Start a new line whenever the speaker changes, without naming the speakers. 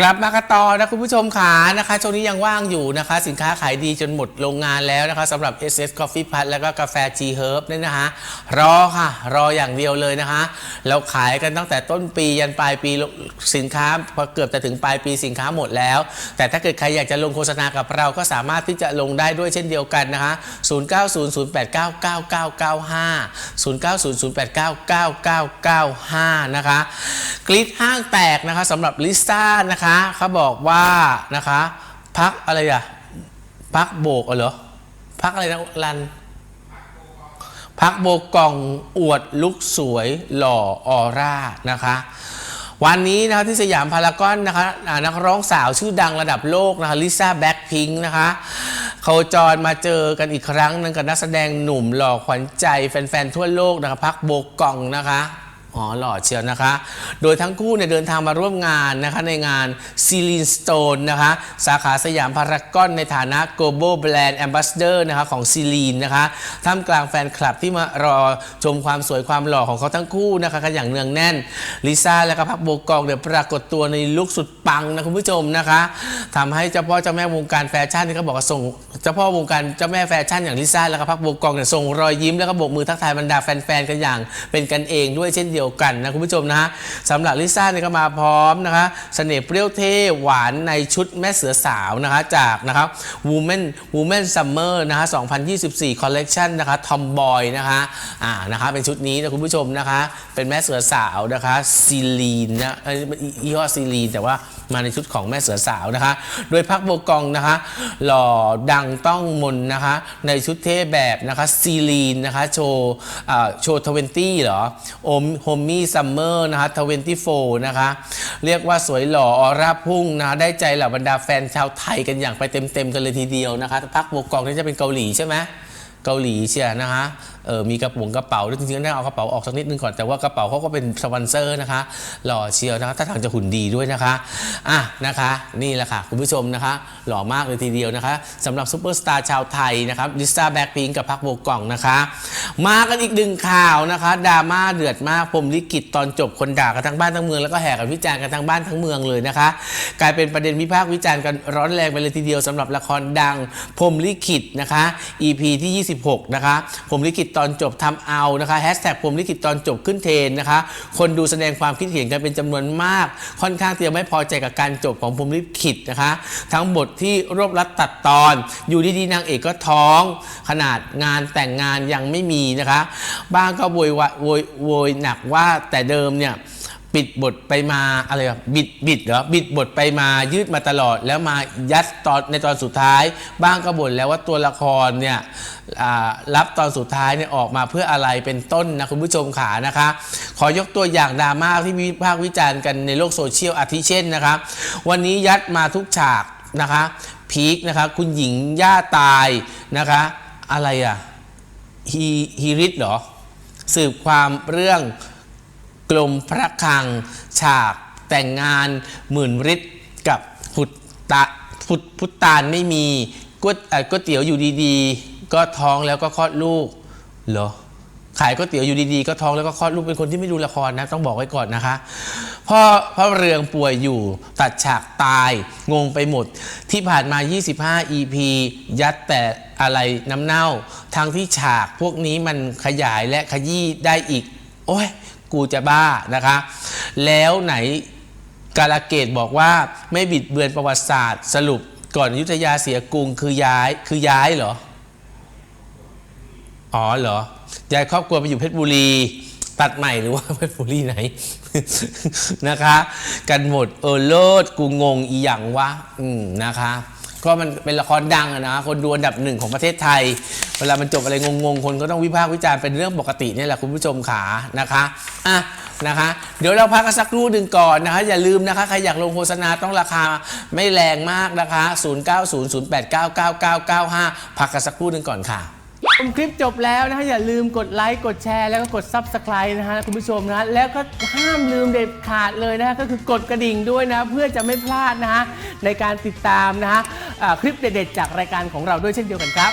กลับมากันต่อนะคุณผู้ชมขานะคะช่วงนี้ยังว่างอยู่นะคะ สินค้าขายดีจนหมดโรงงานแล้วนะคะสำหรับ SS Coffee Pad แล้วก็กาแฟ G Herb เนี่ยนะคะ รอค่ะ รออย่างเดียวเลยนะคะ เราขายกันตั้งแต่ต้นปียันปลายปีสินค้าพอเกือบจะถึงปลายปีสินค้าหมดแล้ว แต่ถ้าเกิดใครอยากจะลงโฆษณากับเราก็สามารถที่จะลงได้ด้วยเช่นเดียวกันนะคะ 0900899995นะคะกรีดห้างแตกนะคะสำหรับลิซ่านะคะะเขาบอกว่านะคะพักอะไรอะพักโบกเหรอพักอะไรนะรันพักโบกกองอวดลุกสวยหล่อออร่านะคะ วันนี้นะคะที่สยามพารากอนนะคะนักร้องสาวชื่อดังระดับโลกนะคะลิซ่าแบ็คพิงค์นะคะโคจรมาเจอกันอีกครั้งหนึงกับนักแสดงหนุ่มหล่อขวัญใจแฟนๆทั่วโลกนะคะพักโบกองนะคะ อ๋อหล่อเชียวนะคะ โดยทั้งคู่เนี่ยเดินทางมาร่วมงานนะคะในงาน c e l i n e Stone นะคะสาขาสยามพารากอนในฐานะ Global Brand Ambassador นะคะของ c e l i n e นะคะท่ามกลางแฟนคลับที่มารอชมความสวยความหล่อของเขาทั้งคู่นะคะกันอย่างเนืองแน่นลิซ่าและก็พักโบกองเดี๋ยวปรากฏตัวในลุคสุดปังนะคุณผู้ชมนะคะทำให้เจ้าพ่อเจ้าแม่วงการแฟชั่นที่เขาบอกว่าส่งเจ้าพ่อวงการเจ้าแม่แฟชั่นอย่างลิซ่าและก็พักโบกองเนี่ยส่งรอยยิ้มแล้วก็โบกมือทักทายบรรดาแฟนๆกันอย่างเป็นกันเองด้วยเช่นเดียวกันนะคุณผู้ชมนะฮะสำหรับลิซ่าเนี่ยก็มาพร้อมนะคะเสน่ห์เปรี้ยวเท่หวานในชุดแม่เสือสาวนะคะจากนะครับ Women Women Summer นะคะ2024 Collection นะคะ Tomboy นะคะอ่านะคะเป็นชุดนี้นะคุณผู้ชมนะคะเป็นแม่เสือสาวนะคะซีลีนนะเอ้ยยี่ห้อซีลีนแต่ว่ามาในชุดของแม่เสือสาวนะคะ โดยพักโบกองนะคะ หล่อดังต้องมนนะคะ ในชุดเท่แบบนะคะซีลีนนะคะ โชว์โชว์ทเวนตี้เหรอโอมโฮมมี่ซัมเมอร์นะคะทเวนตี้โฟนะคะ เรียกว่าสวยหล่อออร่าพุ่งนะะได้ใจเหล่าบรรดาแฟนชาวไทยกันอย่างไปเต็มๆกันเลยทีเดียวนะคะพักโบกองนี่จะเป็นเกาหลีใช่ไหม เกาหลีเชียนะคะเออมีกระป๋องกระเป๋าจริงๆน่าเอากระเป๋าออกสักนิดนึงก่อนแต่ว่ากระเป๋าเขาก็เป็นสปอนเซอร์นะคะหล่อเชียวนะคะถ้าทางจะหุ่นดีด้วยนะคะอะนะคะนี่แหละค่ะ คุณผู้ชมนะคะ หล่อมากเลยทีเดียวนะคะสำหรับซูเปอร์สตาร์ชาวไทยนะครับลิซ่าแบ็คพิงกับพักโบกล่องนะคะ มากันอีกหนึ่งข่าวนะคะดราม่าเดือดมากผมลิขิตตอนจบคนด่ากันทั้งบ้านทั้งเมืองแล้วก็แห่กันวิจารณ์กันทั้งบ้านทั้งเมืองเลยนะคะ กลายเป็นประเด็นวิพากษ์วิจารณ์กันร้อนแรงไปเลยทีเดียวสำหรับละครดังพรมลิขิตนะคะ EP ที่26 นะคะพรหมลิขิตตอนจบทำเอานะคะแฮชแท็กพรหมลิขิตตอนจบขึ้นเทรนนะคะ คนดูแสดงความคิดเห็นกันเป็นจำนวนมาก ค่อนข้างที่จะไม่พอใจกับการจบของพรหมลิขิตนะคะ ทั้งบทที่รวบรัดตัดตอน อยู่ดีๆนางเอกก็ท้อง ขนาดงานแต่งงานยังไม่มีนะคะ บ้างก็โวยวายโวยโวยหนักว่าแต่เดิมเนี่ย ปิดบทไปมาอะไรอะบิดบิดเหรอบิดบทไปมายืดมาตลอด แล้วมายัดตอนในตอนสุดท้าย บ้างก็บ่นแล้วว่าตัวละครเนี่ยรับตอนสุดท้ายเนี่ยออกมาเพื่ออะไรเป็นต้นนะคุณผู้ชมขานะคะ ขอยกตัวอย่างดราม่าที่วิพากษ์วิจารณ์กันในโลกโซเชียลอาทิเช่นนะคะวันนี้ยัดมาทุกฉากนะคะพีคนะคะคุณหญิงย่าตายนะคะอะไรอะฮีฮีริสเหรอสืบความเรื่อง กลมพระคลัง ฉากแต่งงานหมื่นฤทธิ์กับพุทตะพุทพุทตานไม่มีก๋วยเอ่อก๋วยเตี๋ยวอยู่ดีๆ ก็ท้องแล้วก็คลอดลูกเหรอขายก๋วยเตี๋ยวอยู่ดีๆ ก็ท้องแล้วก็คลอดลูกเป็นคนที่ไม่ดูละครนะ ต้องบอกไว้ก่อนนะคะพ่อพ่อเรืองป่วยอยู่ตัดฉากตาย งงไปหมด ที่ผ่านมา 25 EP ยัดแต่อะไรน้ำเน่า ทั้งที่ฉากพวกนี้มันขยายและขยี้ได้อีก โอ้ย กูจะบ้านะคะ แล้วไหนกาลเกตบอกว่าไม่บิดเบือนประวัติศาสตร์ สรุปก่อนอยุธยาเสียกรุงคือย้ายคือย้ายเหรอ อ๋อเหรอย้ายครอบครัวไปอยู่เพชรบุรี ตัดใหม่หรือว่าเพชรบุรีไหน นะคะ กันหมดเออเลิศกูงงอีหยังวะอืมนะคะก็มันเป็นละครดังอะนะคนดูอันดับหนึ่งของประเทศไทย เวลามันจบอะไรงงๆ คนก็ต้องวิพากษ์วิจารณ์เป็นเรื่องปกติเนี่ยแหละคุณผู้ชมขานะคะอะนะคะ เดี๋ยวเราพักกันสักครู่หนึ่งก่อนนะคะ อย่าลืมนะคะ ใครอยากลงโฆษณาต้องราคาไม่แรงมากนะคะ 0900899995 พักกันสักครู่หนึ่งก่อนค่ะ
ชมคลิปจบแล้วนะฮะอย่าลืมกดไลค์กดแชร์แล้วก็กด Subscribe นะฮะคุณผู้ชมนะะแล้วก็ห้ามลืมเด็ดขาดเลยนะฮะก็คือกดกระดิ่งด้วยนะ เพื่อจะไม่พลาดนะฮะในการติดตามนะฮะอ่าคลิปเด็ดๆจากรายการของเราด้วยเช่นเดียวกันครับ